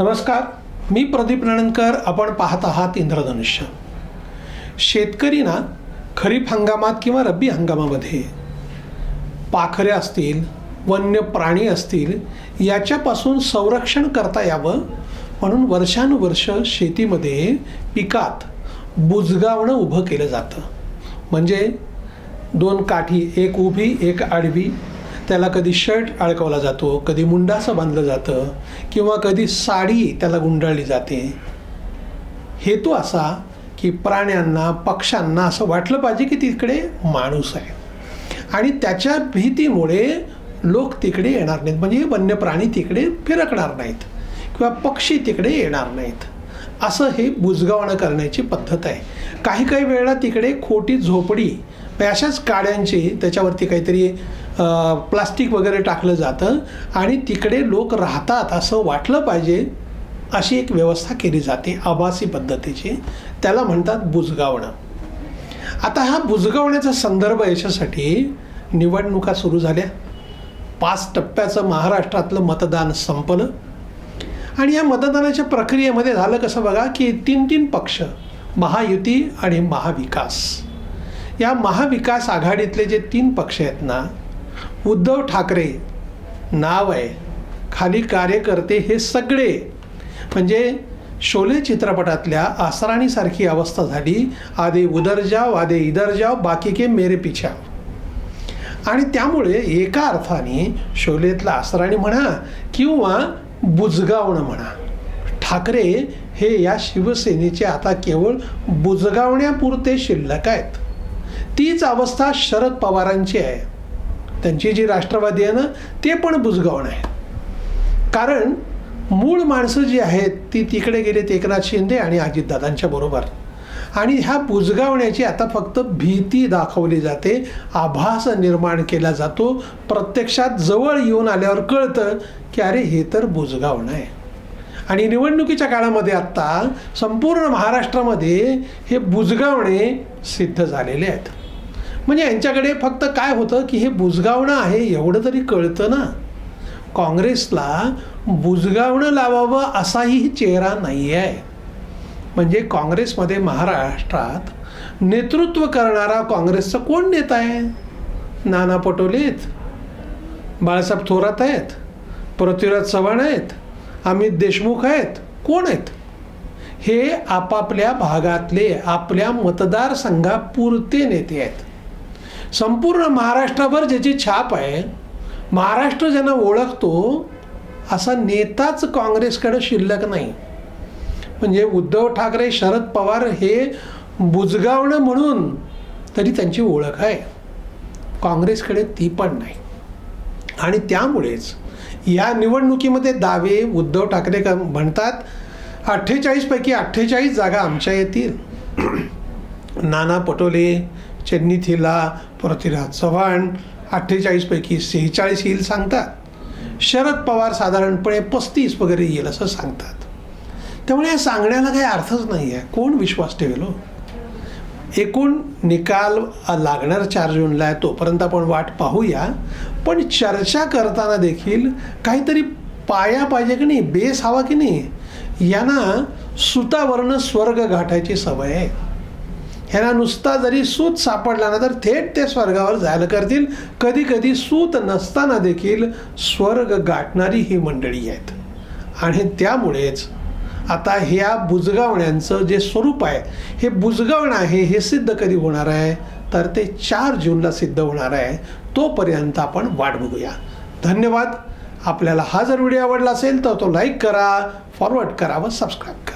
नमस्कार मी प्रदीप नणंदकर आपण पाहत आहात इंद्रधनुष्य. शेतकरी ना खरीप हंगामात किंवा रब्बी हंगामामध्ये पाखरे असतील वन्य प्राणी असतील याच्यापासून संरक्षण करता यावं म्हणून वर्षानुवर्ष शेतीमध्ये पिकात बुजगावणं उभं केलं जातं. म्हणजे दोन काठी एक उभी एक आडवी त्याला कधी शर्ट अडकवला जातो कधी मुंडासं बांधलं जातं किंवा कधी साडी त्याला गुंडाळली जाते. हेतू असा की प्राण्यांना पक्ष्यांना असं वाटलं पाहिजे की तिकडे माणूस आहे. आणि त्याच्या भीतीमुळे लोक तिकडे येणार नाहीत. म्हणजे वन्य प्राणी तिकडे फिरकणार नाहीत. किंवा पक्षी तिकडे येणार नाहीत. असं हे बुजगावणं करण्याची पद्धत आहे. काही काही वेळेला तिकडे खोटी झोपडी म्हणजे अशाच काड्यांची त्याच्यावरती काहीतरी प्लास्टिक वगैरे टाकलं जातं आणि तिकडे लोक राहतात असं वाटलं पाहिजे अशी एक व्यवस्था केली जाते आभासी पद्धतीची. त्याला म्हणतात बुजगावणं. आता हा बुजगावण्याचा संदर्भ याच्यासाठी निवडणुका सुरू झाल्या. पाच टप्प्याचं महाराष्ट्रातलं मतदान संपलं. आणि या मतदानाच्या प्रक्रियेमध्ये झालं कसं बघा की तीन तीन पक्ष महायुती आणि महाविकास. या महाविकास आघाडीतले जे तीन पक्ष आहेत ना उद्धव ठाकरे नाव आहे. खाली कार्यकर्ते हे सगळे. म्हणजे शोले चित्रपटातल्या आसराणीसारखी अवस्था झाली. आधे उदर जाव आधे इधर जाव बाकी के मेरे पिछा आणि त्यामुळे एका अर्थाने शोलेतला आसराणी म्हणा किंवा बुजगावणं म्हणा ठाकरे हे या शिवसेनेचे आता केवळ बुजगावण्यापुरते शिल्लक आहेत. तीच अवस्था शरद पवारांची आहे. त्यांची जी राष्ट्रवादी आहे ना ते पण बुजगावण आहे कारण मूळ माणसं जी आहेत ती तिकडे गेलेत एकनाथ शिंदे आणि अजितदादांच्या बरोबर. आणि ह्या बुजगावण्याची आता फक्त भीती दाखवली जाते आभास निर्माण केला जातो प्रत्यक्षात जवळ येऊन आल्यावर कळतं की अरे हे तर बुजगावणं आहे. आणि निवडणुकीच्या काळामध्ये आत्ता संपूर्ण महाराष्ट्रामध्ये हे बुजगावणे सिद्ध झालेले आहेत. म्हणजे यांच्याकडे फक्त काय होतं की हे बुजगावणं आहे एवढं तरी कळतं ना. काँग्रेसला बुजगावणं लावावं असाही चेहरा नाही आहे म्हणजे काँग्रेसमध्ये महाराष्ट्रात नेतृत्व करणारा काँग्रेसचा कोण नेता आहे? नाना पटोले आहेत. बाळासाहेब थोरात आहेत. पृथ्वीराज चव्हाण आहेत. अमित देशमुख आहेत. कोण आहेत? हे आपापल्या भागातले आपल्या मतदारसंघापुरते नेते आहेत. संपूर्ण महाराष्ट्राभर ज्याची छाप आहे महाराष्ट्र ज्यांना ओळखतो असा नेताच काँग्रेसकडे शिल्लक नाही. म्हणजे उद्धव ठाकरे शरद पवार हे बुजगावणं म्हणून तरी त्यांची ओळख आहे. काँग्रेसकडे ती पण नाही. आणि त्यामुळेच या निवडणुकीमध्ये दावे उद्धव ठाकरे म्हणतात अठ्ठेचाळीसपैकी अठ्ठेचाळीस जागा आमच्या येतील. नाना पटोले चेन्नी थिला पृथ्वीराज चव्हाण अठ्ठेचाळीसपैकी सेहेचाळीस येईल सांगतात. शरद पवार साधारणपणे पस्तीस वगैरे येईल असं सांगतात. त्यामुळे या सांगण्याला काही अर्थच नाही आहे कोण विश्वास ठेवेल हो? एकूण निकाल लागणार चार जूनला आहे तोपर्यंत आपण वाट पाहूया. पण चर्चा करताना देखील काहीतरी पाया पाहिजे की नाही बेस हवा की नाही? यांना सुतावरनं स्वर्ग गाठायची सवय आहे. ह्यांना नुसता जरी सूत सापडला ना तर थेट ते स्वर्गावर जायला करतील. कधी कधी सूत नसताना देखील स्वर्ग गाठणारी ही मंडळी आहेत. आणि त्यामुळेच आता ह्या बुजगावण्यांचं जे स्वरूप आहे हे बुजगावणं आहे हे सिद्ध कधी होणार आहे? तर ते चार जूनला सिद्ध होणार आहे. तोपर्यंत आपण वाट बघूया. धन्यवाद. आपल्याला हा जर व्हिडिओ आवडला असेल तर तो लाईक करा फॉरवर्ड करा व सबस्क्राईब करा.